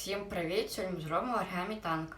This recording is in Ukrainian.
Всім привіт! Сьогодні ми зробимо оригамі танк.